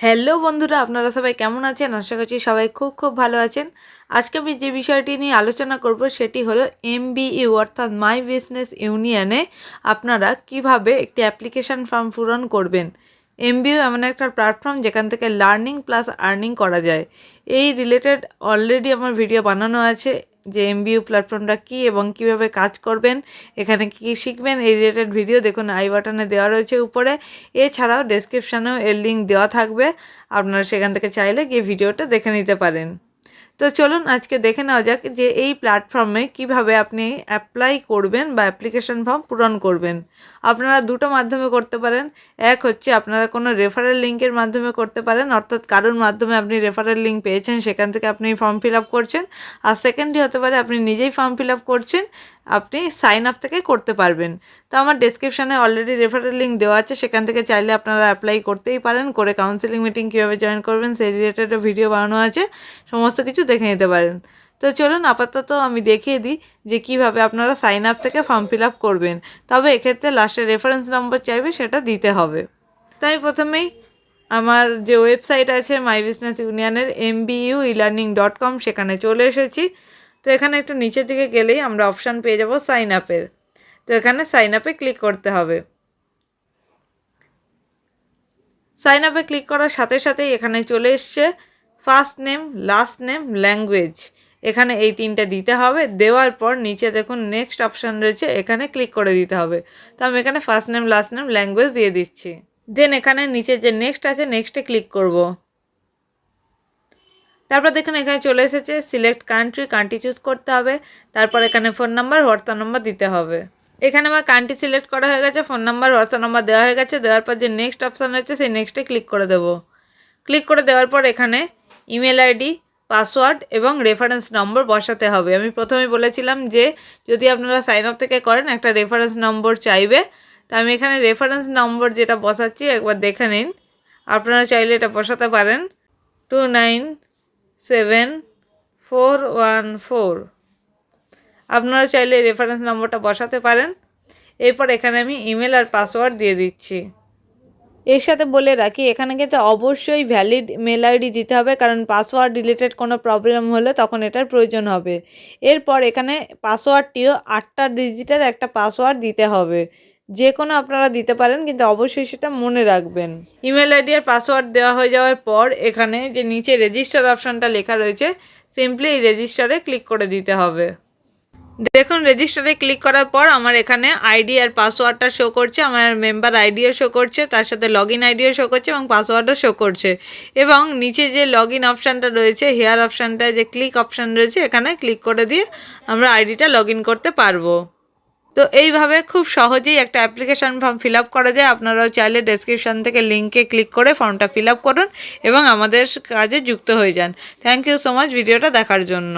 Hello বন্ধুরা, আপনারা সবাই কেমন আছেন? আশা করছি সবাই খুব খুব ভালো আছেন। আজকে আমি যে বিষয়টি নিয়ে আলোচনা করব সেটি হলো এমবিইউ, অর্থাৎ মাই বিজনেস ইউনিয়নে আপনারা কীভাবে একটি অ্যাপ্লিকেশন ফর্ম পূরণ করবেন। এমবিইউ এমন একটা প্ল্যাটফর্ম যেখান থেকে লার্নিং প্লাস আর্নিং করা যায়। এই রিলেটেড অলরেডি আমার ভিডিও বানানো আছে। যে এমবিইউ প্ল্যাটফর্মটা কী এবং কীভাবে কাজ করবেন, এখানে কী শিখবেন, এই রিলেটেড ভিডিও দেখুন আই বাটনে দেওয়া রয়েছে উপরে। এছাড়াও ডেসক্রিপশানেও এর লিঙ্ক দেওয়া থাকবে। আপনারা সেখান থেকে চাইলে গিয়ে ভিডিওটা দেখে নিতে পারেন। তো চলুন আজকে দেখে নেওয়া যাক যে এই প্ল্যাটফর্মে কীভাবে আপনি অ্যাপ্লাই করবেন বা অ্যাপ্লিকেশন ফর্ম পূরণ করবেন। আপনারা দুটো মাধ্যমে করতে পারেন। এক হচ্ছে আপনারা কোনো রেফারেল লিঙ্কের মাধ্যমে করতে পারেন, অর্থাৎ কারোর মাধ্যমে আপনি রেফারেল লিঙ্ক পেয়েছেন, সেখান থেকে আপনি ফর্ম ফিল আপ করছেন। আর সেকেন্ডলি হতে পারে আপনি নিজেই ফর্ম ফিল আপ করছেন, আপনি সাইন আপ থেকে করতে পারবেন। তো আমার ডেসক্রিপশানে অলরেডি রেফারেল লিঙ্ক দেওয়া আছে, সেখান থেকে চাইলে আপনারা অ্যাপ্লাই করতেই পারেন। করে কাউন্সিলিং মিটিং কীভাবে জয়েন করবেন, সেই রিলেটেড ভিডিও বানানো আছে। সমস্ত কিছু দেখে নিতে পারেন। তো চলুন আপাতত আমি দেখিয়ে দিই যে কীভাবে আপনারা সাইন আপ থেকে ফর্ম ফিল আপ করবেন। তবে এক্ষেত্রে লাস্টে রেফারেন্স নম্বর চাইবে, সেটা দিতে হবে। তাই প্রথমেই আমার যে ওয়েবসাইট আছে মাই বিজনেস ইউনিয়নের M BU elearning dot com সেখানে চলে এসেছি। তো এখানে একটু নিচের দিকে গেলেই আমরা অপশান পেয়ে যাব সাইন আপের তো এখানে সাইন আপে ক্লিক করতে হবে। সাইন আপে ক্লিক করার সাথে সাথেই এখানে চলে এসছে। First name, last name, language. এখানে এই তিনটে দিতে হবে। দেওয়ার পর নিচে দেখুন নেক্সট অপশান রয়েছে, এখানে ক্লিক করে দিতে হবে। তো আমি এখানে first name, last name, language দিয়ে দিচ্ছি। দেন এখানে নিচে যে নেক্সট আছে, নেক্সটে ক্লিক করব। তারপর দেখুন এখানে চলে এসেছে, সিলেক্ট কান্ট্রি কান্ট্রি চুজ করতে হবে। তারপর এখানে ফোন নাম্বার হোয়াটসঅ্যাপ নাম্বার দিতে হবে। এখানে আমার কান্ট্রি সিলেক্ট করা হয়ে গেছে ফোন নাম্বার হোয়াটসঅ্যাপ নাম্বার দেওয়া হয়ে গেছে। দেওয়ার পর যে নেক্সট অপশান রয়েছে, সেই নেক্সটে ক্লিক করে দেবো। ক্লিক করে দেওয়ার পর এখানে ইমেল আইডি, পাসওয়ার্ড এবং রেফারেন্স নম্বর বসাতে হবে। আমি প্রথমে বলেছিলাম যে, যদি আপনারা সাইন আপ থেকে করেন, একটা রেফারেন্স নম্বর চাইবে। তা আমি এখানে রেফারেন্স নম্বর যেটা বসাচ্ছি, একবার দেখে নিন। আপনারা চাইলে এটা বসাতে পারেন। Two nine seven four one four আপনারা চাইলে রেফারেন্স নম্বরটা বসাতে পারেন। এরপর এখানে আমি ইমেল আর পাসওয়ার্ড দিয়ে দিচ্ছি। এর সাথে বলে রাখি, এখানে কিন্তু অবশ্যই ভ্যালিড মেল আইডি দিতে হবে, কারণ পাসওয়ার্ড রিলেটেড কোনো প্রবলেম হলে তখন এটার প্রয়োজন হবে। এরপর এখানে পাসওয়ার্ডটিও আটটা ডিজিটের একটা পাসওয়ার্ড দিতে হবে। যে কোনো আপনারা দিতে পারেন, কিন্তু অবশ্যই সেটা মনে রাখবেন। ইমেল আইডি আর পাসওয়ার্ড দেওয়া হয়ে যাওয়ার পর এখানে যে নিচে রেজিস্টার অপশানটা লেখা রয়েছে সিম্পলি এই রেজিস্টারে ক্লিক করে দিতে হবে। দেখুন রেজিস্টারে ক্লিক করার পর আমার এখানে আইডি আর পাসওয়ার্ডটা শো করছে, আমার মেম্বার আইডিও শো করছে, তার সাথে লগ ইন আইডিও শো করছে এবং পাসওয়ার্ডও শো করছে। এবং নিচে যে লগ ইন অপশানটা রয়েছে হেয়ার অপশানটায় যে ক্লিক অপশান রয়েছে, এখানে ক্লিক করে দিয়ে আমরা আইডিটা লগ করতে পারব। তো এইভাবে খুব সহজেই একটা অ্যাপ্লিকেশান ফর্ম ফিল আপ করা যায়। আপনারাও চাইলে ডেসক্রিপশান থেকে লিঙ্কে ক্লিক করে ফর্মটা ফিল আপ করুন এবং আমাদের কাজে যুক্ত হয়ে যান। থ্যাংক ইউ সো মাচ ভিডিওটা দেখার জন্য।